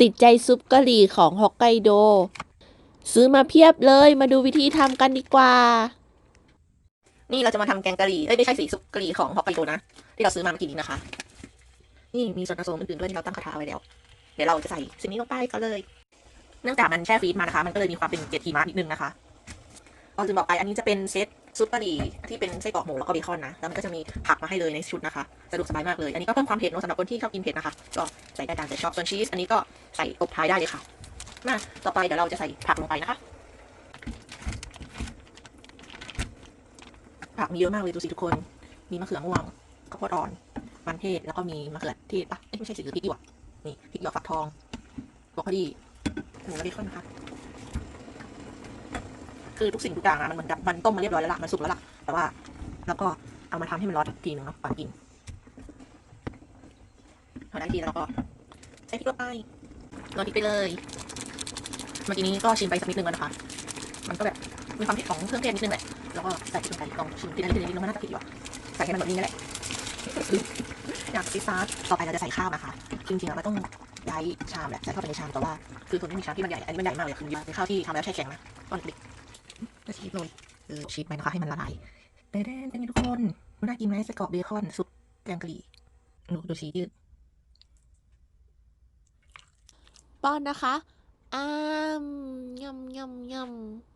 ติดใจซุปกะหรี่ของฮอกไกโด ซื้อมาเพียบเลยมาดูวิธีทำกันดีกว่า นี่เราจะมาทำแกงกะหรี่เอ้ยไม่ใช่สีซุปกะหรี่ของฮอกไกโดนะ ที่เราซื้อมาเมื่อกี้นี้นะคะ นี่มีส่วนผสมอื่นๆด้วยที่เราตั้งกระทะไว้แล้ว เดี๋ยวเราจะใส่สิ่งนี้ลงไปกันเลย เนื่องจากมันแช่ฟรีซมานะคะ มันก็เลยมีความเป็นเกล็ดหิมะนิดนึงนะคะเราลืมบอกไปอันนี้จะเป็นเซตซุปกะหรี่ที่เป็นไส้กรอกหมูแล้วก็เบคอนนะ แล้วมันก็จะมีผักมาให้เลยในชุดนะคะ สะดวกสบายมากเลย อันนี้ก็เพิ่มความเผ็ดเนอะสำหรับคนที่ชอบกินเผ็ดนะคะ ก็ ใส่ได้ตามใจชอบ ส่วนชีสอันนี้ก็ใส่ตบท้ายได้เลยค่ะ มาต่อไปเดี๋ยวเราจะใส่ผักลงไปนะคะ ผักมีเยอะมากเลยดูสิทุกคน มีมะเขือม่วงข้าวโพดอ่อน มันเทศ แล้วก็มีมะเขือเทศปะเอ้ยไม่ใช่สิหรือพริกหยวกนี่พริกหยวกฝักทองบอกโคลีหมูและเบคอนนะคะ คือทุกสิ่งทุกอย่างอะมันเหมือนกับมันต้มมาเรียบร้อยแล้วล่ะ มันสุกแล้วล่ะ แต่ว่าเราก็เอามาทำให้มันร้อนอีกทีหนึ่งเนาะก่อนกิน พอได้ทีแล้วก็ใส่พริกลงไปโรยพริกไปเลย เมื่อกี้นี้ก็ชิมไปสักนิดนึงแล้วนะคะ มันก็แบบมีความเผ็ดของเครื่องเทศนิดนึงแหละ แล้วก็ใส่พริกลงไปลองชิมทีละนิดทีละนิดนึงมันน่าจะผิดหรอกใส่ให้มันแบบนี้นั่แหละอยากซีซาร์ต่อไปเราจะใส่ข้าวนะคะ จริงๆอะเราต้องย้ายชามแหละใส่เข้าไปในชามแต่ว่า คือคนไม่มีชามที่มันใหญ่ อันนี้มันใหญ่มากเลยคือเป็นข้าวที่ทำแล้วแช่แข็งนะก้อนเล็กๆแล้วชีสโรยเออชีสไปนะคะให้มันละลายเด้นเป็นทุกคนน่ากินไหมไส้กรอกเบคอนซุปแกงกะหรี่ดูดูชีสยืด ป้อนนะคะอ้ามยำยำยำ